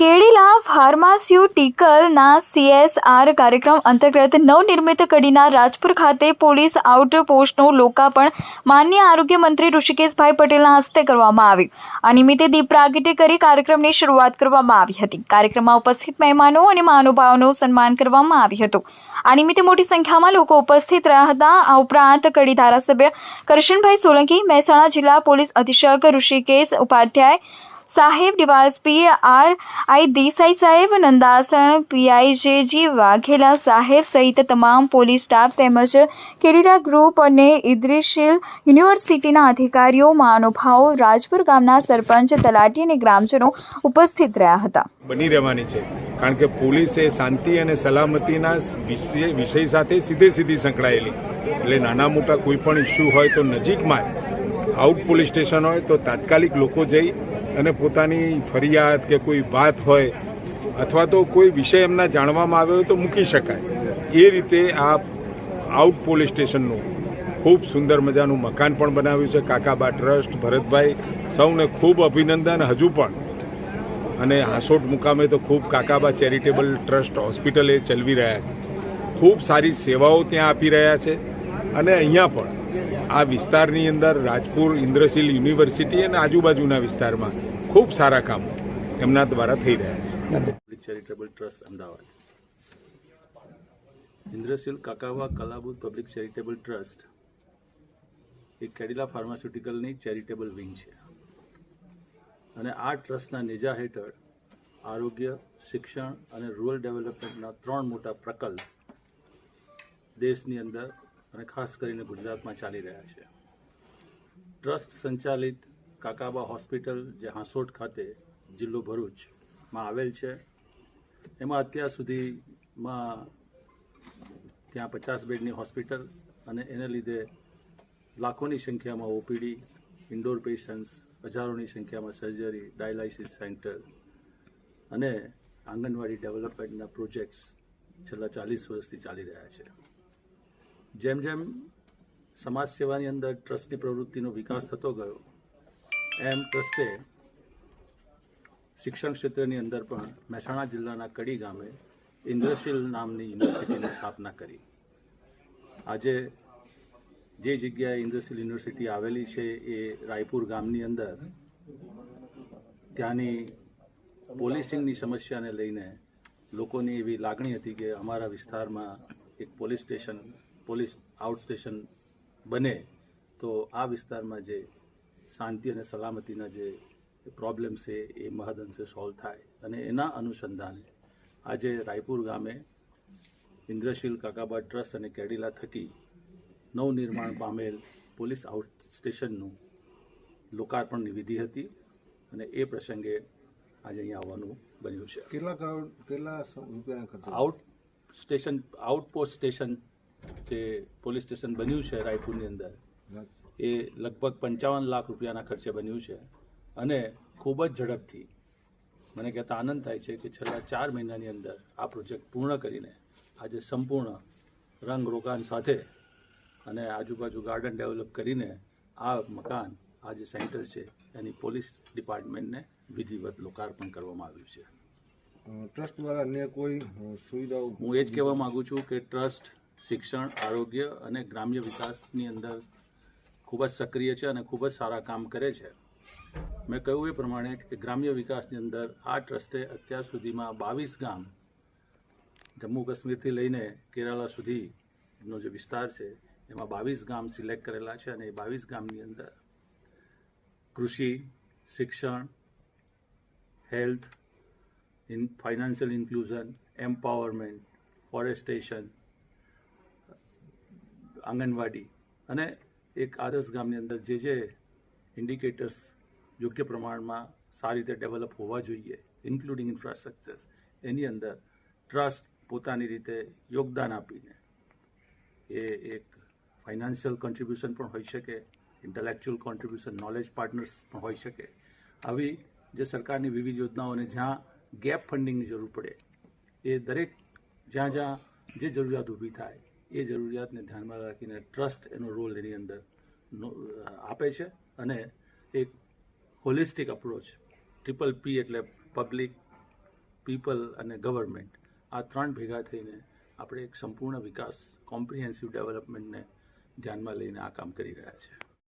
Cadila ફાર્માસ્યુટિકલના CSR કાર્યક્રમ અંતર્ગત નવનિર્મિત કડીના રાજપુર ખાતે પોલીસ આઉટપોસ્ટનું લોકાર્પણ માન્ય આરોગ્ય મંત્રી ઋષિકેશભાઈ પટેલના હસ્તે કરવામાં આવ્યું. આ નિમિત્તે દીપ પ્રાગટ્ય કરી કાર્યક્રમની શરૂઆત કરવામાં આવી હતી. કાર્યક્રમમાં ઉપસ્થિત મહેમાનો અને મહાનુભાવોનું સન્માન કરવામાં આવ્યું હતું. આ નિમિત્તે મોટી સંખ્યામાં લોકો ઉપસ્થિત રહ્યા હતા. આ ઉપરાંત કડી ધારાસભ્ય કરશનભાઈ સોલંકી, મહેસાણા જિલ્લા પોલીસ અધિક્ષક ઋષિકેશ ઉપાધ્યાય સાહેબ ડીવાયસપી આર આઈ દેસાઈ સાહેબ, નંદાસણ પીઆઈ જેજી વાઘેલા સાહેબ સહિત તમામ પોલીસ સ્ટાફ તેમજ કેડીરા ગ્રુપ અને ઇદ્રિશીલ યુનિવર્સિટીના અધિકારીઓ, મહાનુભાવો, રાજપુર ગામના સરપંચ, તલાટી અને ગ્રામજનો ઉપસ્થિત રહ્યા હતા. બની રહેવાની છે. કારણ કે પોલીસ શાંતિ અને સલામતીના વિષય સાથે સીધે સીધી સંકળાયેલી. એટલે નાના મોટા કોઈ પણ ઇસ્યુ હોય તો નજીકમાં આઉટ પોલીસ સ્ટેશન હોય તો તાત્કાલિક લોકો જઈ અને પોતાની ફરિયાદ કે કોઈ વાત હોય અથવા તો કોઈ વિષય એમના જાણવામાં આવ્યો હોય તો મૂકી શકાય. એ રીતે આ આઉટ પોલીસ સ્ટેશનનું ખૂબ સુંદર મજાનું મકાન પણ બનાવ્યું છે. કાકાબા ટ્રસ્ટ, ભરતભાઈ, સૌને ખૂબ અભિનંદન. હજુ પણ અને હાંસોટ મુકામે તો ખૂબ કાકાબા ચેરિટેબલ ટ્રસ્ટ હોસ્પિટલ એ ચલવી રહ્યા છે. ખૂબ સારી સેવાઓ ત્યાં આપી રહ્યા છે. અને અહીંયા પણ આ વિસ્તારની અંદર રાજપુર, ઇન્દ્રશીલ યુનિવર્સિટી અને આજુબાજુના વિસ્તારમાં ખૂબ સારા કામો એમના દ્વારા થઈ રહ્યા છે. Charitable trust, Ahmedabad. Indrashil Kakaba Kalabud public charitable trust એ કેડિલા ફાર્માસ્યુટિકલની ચેરિટેબલ વિંગ છે. અને આ ટ્રસ્ટના નેજા હેઠળ આરોગ્ય, શિક્ષણ અને રૂરલ ડેવલપમેન્ટના ત્રણ મોટા પ્રકલ્પ દેશની અંદર અને ખાસ કરીને ગુજરાતમાં ચાલી રહ્યા છે. ટ્રસ્ટ સંચાલિત કાકાબા હોસ્પિટલ, જે હાંસોટ ખાતે જિલ્લો ભરૂચમાં આવેલ છે, એમાં અત્યાર સુધીમાં ત્યાં પચાસ બેડની હોસ્પિટલ અને એને લીધે લાખોની સંખ્યામાં ઓપીડી, ઇન્ડોર પેશન્ટ્સ, હજારોની સંખ્યામાં સર્જરી ડાયાલિસિસ સેન્ટર અને આંગણવાડી ડેવલપમેન્ટના પ્રોજેક્ટ્સ છેલ્લા ચાલીસ વર્ષથી ચાલી રહ્યા છે. જેમ જેમ સમાજ સેવાની અંદર ટ્રસ્ટની પ્રવૃત્તિનો વિકાસ થતો ગયો, એમ ટ્રસ્ટે શિક્ષણ ક્ષેત્રની અંદર પણ મહેસાણા જિલ્લાના કડી ગામે ઇન્દ્રશીલ નામની યુનિવર્સિટીની સ્થાપના કરી. આજે જે જગ્યાએ ઇન્દ્રશીલ યુનિવર્સિટી આવેલી છે એ રાયપુર ગામની અંદર, ત્યાંની પોલીસિંગની સમસ્યાને લઈને લોકોની એવી લાગણી હતી કે અમારા વિસ્તારમાં એક police station police out station બને તો આ વિસ્તારમાં જે શાંતિ અને સલામતીના જે પ્રોબ્લેમ છે એ મહદઅંશે સોલ્વ થાય. અને એના અનુસંધાને આજે રાયપુર ગામે ઇન્દ્રશીલ કાકાબા ટ્રસ્ટ અને કેડિલા થકી નવનિર્માણ પામેલ પોલીસ આઉટ સ્ટેશનનું લોકાર્પણની વિધિ હતી અને એ પ્રસંગે આજે અહીંયા આવવાનું બન્યું છે. કેટલા કરોડ કેટલા રૂપિયાના ખર્ચ? આઉટ સ્ટેશન આઉટપોસ્ટ સ્ટેશન જે પોલીસ સ્ટેશન બન્યું છે રાયપુરની અંદર એ લગભગ પંચાવન લાખ રૂપિયાના ખર્ચે બન્યું છે. અને ખૂબ જ ઝડપથી મને કહેતા આનંદ થાય છે કે છેલ્લા ચાર મહિનાની અંદર આ પ્રોજેક્ટ પૂર્ણ કરીને આજે સંપૂર્ણ રંગ રોકાણ સાથે અને આજુબાજુ ગાર્ડન ડેવલપ કરીને આ મકાન આ જે સેન્ટર છે એની પોલીસ ડિપાર્ટમેન્ટને વિધિવત લોકાર્પણ કરવામાં આવ્યું છે. ટ્રસ્ટ દ્વારા અન્ય કોઈ સુવિધાઓ હું એ જ કહેવા માગું છું કે ટ્રસ્ટ શિક્ષણ, આરોગ્ય અને ગ્રામ્ય વિકાસની અંદર ખૂબ જ સક્રિય છે અને ખૂબ જ સારા કામ કરે છે. મેં કહ્યું એ પ્રમાણે કે ગ્રામ્ય વિકાસની અંદર આ ટ્રસ્ટે અત્યાર સુધીમાં બાવીસ ગામ જમ્મુ કાશ્મીરથી લઈને કેરાલા સુધીનો જે વિસ્તાર છે, એમાં બાવીસ ગામ સિલેક્ટ કરેલા છે અને એ બાવીસ ગામની અંદર કૃષિ, શિક્ષણ, health, in, financial inclusion, empowerment, forestation anganwadi અને એક આદર્શ ગામની અંદર જે જે ઇન્ડિકેટર્સ યોગ્ય પ્રમાણમાં સારી રીતે ડેવલપ હોવા જોઈએ ઇન્ક્લુડિંગ ઇન્ફ્રાસ્ટ્રક્ચર્સ એની અંદર ટ્રસ્ટ પોતાની રીતે યોગદાન આપીને એ એક ફાઇનાન્શિયલ કોન્ટ્રીબ્યુશન પણ હોઈ શકે ઇન્ટેલેક્ચુઅલ કોન્ટ્રીબ્યુશન નોલેજ પાર્ટનર્સ પણ હોઈ શકે. આવી જે સરકારની વિવિધ યોજનાઓને જ્યાં ગેપ ફંડિંગની જરૂર પડે, એ દરેક જ્યાં જ્યાં જે જરૂરિયાત ઊભી થાય એ જરૂરિયાતને ધ્યાનમાં રાખીને ટ્રસ્ટ એનો રોલ એની અંદર આપે છે અને એક હોલિસ્ટિક અપ્રોચ ટ્રિપલ પી એટલે પબ્લિક પીપલ અને ગવર્મેન્ટ આ ત્રણ ભેગા થઈને આપણે એક સંપૂર્ણ વિકાસ કોમ્પ્રિહેન્સિવ ડેવલપમેન્ટને ધ્યાનમાં લઈને આ કામ કરી રહ્યા છે